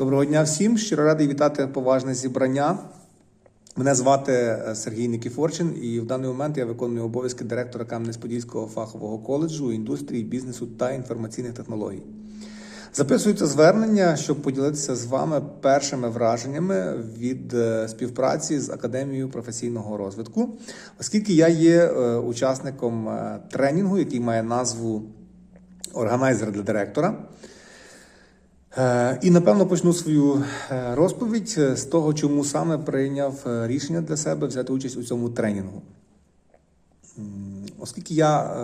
Доброго дня всім. Щиро радий вітати поважне зібрання. Мене звати е, Сергій Никіфорчин, і в даний момент я виконую обов'язки директора Кам'янець-Подільського фахового коледжу індустрії, бізнесу та інформаційних технологій. Записується звернення, щоб поділитися з вами першими враженнями від е, співпраці з Академією професійного розвитку, оскільки я є е, учасником тренінгу, який має назву Органайзер для директора. Е, І напевно почну свою е, розповідь е, з того, чому саме прийняв рішення для себе взяти участь у цьому тренінгу. Оскільки я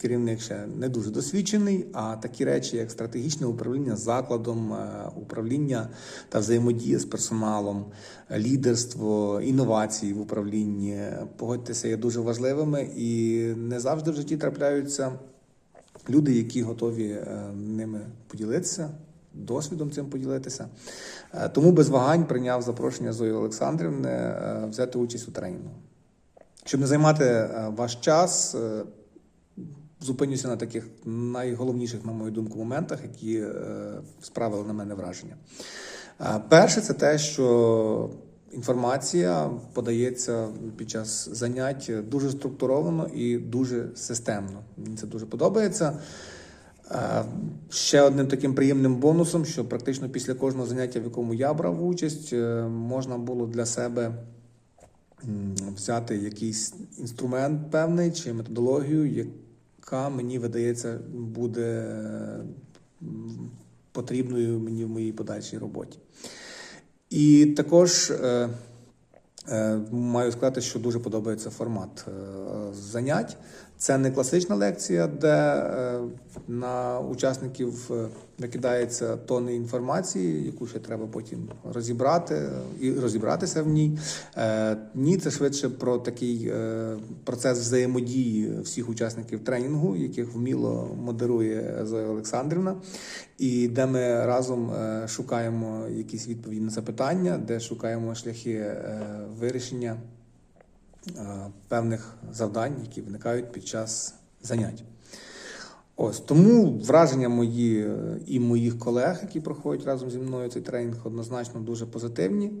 керівник ще не дуже досвідчений, а такі речі, як стратегічне управління закладом, управління та взаємодія з персоналом, лідерство, інновації в управлінні, погодьтеся, є дуже важливими і не завжди в житті трапляються люди, які готові ними поділитися, досвідом цим поділитися. Е, Тому без вагань прийняв запрошення Зої Олександрівни е, взяти участь у тренінгу. Щоб не займати е, ваш час, зупинюся на таких найголовніших, на мою думку, моментах, які справили на мене враження. Перше, це те, що інформація подається під час занять дуже структуровано і дуже системно. Мені це дуже подобається. Е, Ще одним таким приємним бонусом, що практично після кожного заняття, в якому я брав участь, е, можна було для себе взяти якийсь інструмент певний чи методологію, яка мені видається буде потрібною мені в моїй подальшій роботі. І також е, маю сказати, що дуже подобається формат занять. Це не класична лекція, де е, на учасників е, накидається тонни інформації, яку ще треба потім розібрати і розібратися в ній. Е, Ні, це швидше про такий процес взаємодії всіх учасників тренінгу, яких вміло модерує Зоя Олександрівна, і де ми разом шукаємо якісь відповіді на запитання, де шукаємо шляхи вирішення певних завдань, які виникають під час занять. Ось тому враження мої е, і моїх колег, які проходять разом зі мною цей тренінг, однозначно дуже позитивні.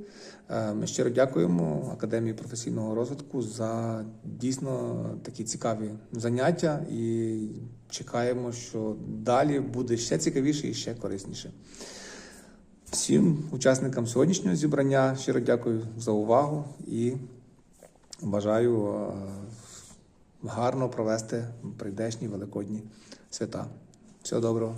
Е, Ми щиро дякуємо Академії професійного розвитку за дійсно такі цікаві заняття і чекаємо, що далі буде ще цікавіше і ще корисніше. Всім учасникам сьогоднішнього зібрання щиро дякую за увагу і бажаю е, гарно провести прийдешні великодні свята. Всього доброго.